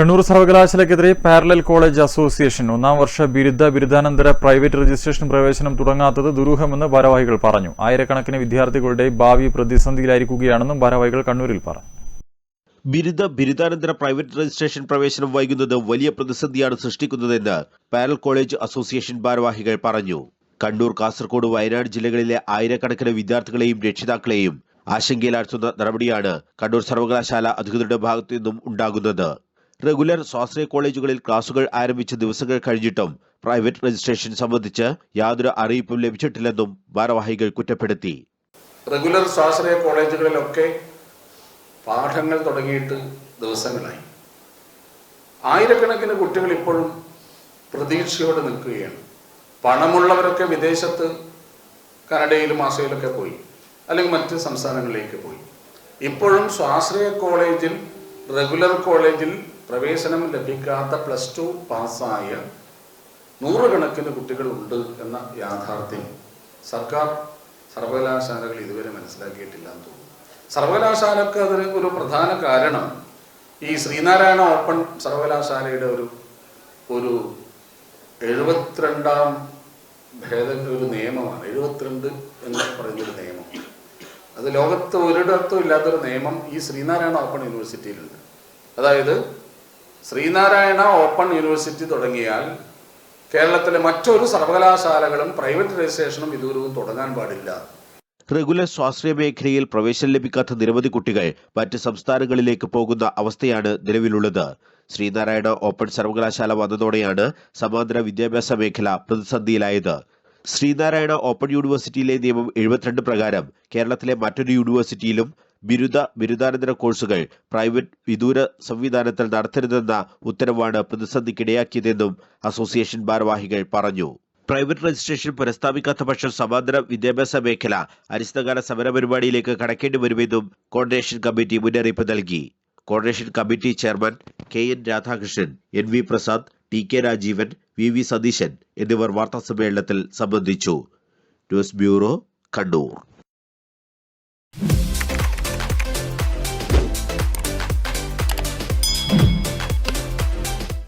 കണ്ണൂർ സർവകലാശാലയ്ക്കെതിരെ parallel college association ഒന്നാം വർഷ ബിരുദ ബിരുദാനന്തര പ്രൈവറ്റ് രജിസ്ട്രേഷൻ പ്രവേശനം തുടങ്ങാത്തത് ദുരൂഹമെന്ന് ഭാരവാഹികൾ പറഞ്ഞു. ആയിരക്കണക്കിന് വിദ്യാർത്ഥികളുടെ ഭാവി പ്രതിസന്ധിയിലായിരിക്കുകയാണെന്നും ഭാരവാഹികൾ കണ്ണൂരിൽ പറഞ്ഞു. ബിരുദ ബിരുദാനന്തര പ്രൈവറ്റ് രജിസ്ട്രേഷൻ പ്രവേശനം വൈകുന്നത് വലിയ പ്രതിസന്ധിയാണ് സൃഷ്ടിക്കുന്നതെന്ന് പാരൽ കോളേജ് അസോസിയേഷൻ ഭാരവാഹികൾ പറഞ്ഞു. കണ്ണൂർ കാസർഗോഡ് വയനാട് ജില്ലകളിലെ ആയിരക്കണക്കിന് വിദ്യാർത്ഥികളെയും രക്ഷിതാക്കളെയും ആശങ്കയിലാഴ്ത്തുന്ന നടപടിയാണ് കണ്ണൂർ സർവകലാശാല അധികൃതരുടെ ഭാഗത്തു നിന്നും ഉണ്ടാകുന്നത്. റെഗുലർ സ്വാശ്രയ കോളേജുകളിൽ ക്ലാസുകൾ ആരംഭിച്ച ദിവസങ്ങൾ കഴിഞ്ഞിട്ടും പ്രൈവറ്റ് രജിസ്ട്രേഷൻ സംബന്ധിച്ച് യാതൊരു അറിയിപ്പും ലഭിച്ചിട്ടില്ലെന്നും ഭാരവാഹികൾ കുറ്റപ്പെടുത്തി. റെഗുലർ സ്വാശ്രയ കോളേജുകളിലൊക്കെ പാഠങ്ങൾ തുടങ്ങിയിട്ട് ദിവസങ്ങളായി. ആയിരക്കണക്കിന് കുട്ടികൾ ഇപ്പോഴും പ്രതീക്ഷയോടെ നിൽക്കുകയാണ്. പണമുള്ളവരൊക്കെ വിദേശത്ത് കനഡയിലും ആസ്ട്രേലിയയിലൊക്കെ പോയി അല്ലെങ്കിൽ മറ്റ് സംസ്ഥാനങ്ങളിലേക്ക് പോയി. ഇപ്പോഴും സ്വാശ്രയ കോളേജിൽ റെഗുലർ കോളേജിൽ പ്രവേശനം ലഭിക്കാത്ത പ്ലസ് ടു പാസ്സായ നൂറുകണക്കിന് കുട്ടികളുണ്ട് എന്ന യാഥാർത്ഥ്യം സർക്കാർ സർവകലാശാലകൾ ഇതുവരെ മനസ്സിലാക്കിയിട്ടില്ല എന്ന് തോന്നുന്നു. സർവകലാശാലക്ക് അതിന് ഒരു പ്രധാന കാരണം ഈ ശ്രീനാരായണ ഓപ്പൺ സർവകലാശാലയുടെ ഒരു ഒരു എഴുപത്തിരണ്ടാം ഭേദ ഒരു നിയമമാണ്. എഴുപത്തിരണ്ട് എന്ന് പറയുന്നൊരു നിയമം. അത് ലോകത്ത് ഒരിടത്തും ഇല്ലാത്തൊരു നിയമം ഈ ശ്രീനാരായണ ഓപ്പൺ യൂണിവേഴ്സിറ്റിയിലുണ്ട്. അതായത് ശ്രീനാരായണ ഓപ്പൺ യൂണിവേഴ്സിറ്റി തുടങ്ങിയാൽ കേരളത്തിലെ മറ്റൊരു സർവകലാശാലകളും പ്രൈവറ്റ് രജിസ്ട്രേഷനും ഇതുവരെയും തുടങ്ങാൻ പാടില്ല. റെഗുലർ സ്വാശ്രയ മേഖലയിൽ പ്രവേശനം ലഭിക്കാത്ത നിരവധി കുട്ടികൾ മറ്റ് സംസ്ഥാനങ്ങളിലേക്ക് പോകുന്ന അവസ്ഥയാണ് നിലവിലുള്ളത്. ശ്രീനാരായണ ഓപ്പൺ സർവകലാശാല വന്നതോടെയാണ് സമാന്തര വിദ്യാഭ്യാസ മേഖല പ്രതിസന്ധിയിലായത്. ശ്രീനാരായണ ഓപ്പൺ യൂണിവേഴ്സിറ്റിയിലെ നിയമം എഴുപത്തിരണ്ട് പ്രകാരം കേരളത്തിലെ മറ്റൊരു യൂണിവേഴ്സിറ്റിയിലും ബിരുദ ബിരുദാനന്തര കോഴ്സുകൾ പ്രൈവറ്റ് വിദൂര സംവിധാനത്തിൽ നടത്തരുതെന്ന ഉത്തരവാണ് പ്രതിസന്ധിക്കിടയാക്കിയതെന്നും അസോസിയേഷൻ ഭാരവാഹികൾ പറഞ്ഞു. പ്രൈവറ്റ് രജിസ്ട്രേഷൻ പുനഃസ്ഥാപിക്കാത്ത പക്ഷം സമാന്തര വിദ്യാഭ്യാസ മേഖല അനിശ്ചിതകാല സമര പരിപാടിയിലേക്ക് കടക്കേണ്ടി വരുമെന്നും കോർഡിനേഷൻ കമ്മിറ്റി മുന്നറിയിപ്പ് നൽകി. Coordination committee chairman K N Radhakrishnan N V Prasad T K Rajeevan V V Satheesan എന്നിവർ വാർത്താസമ്മേളനത്തിൽ സംബന്ധിച്ചു. News bureau Kannur.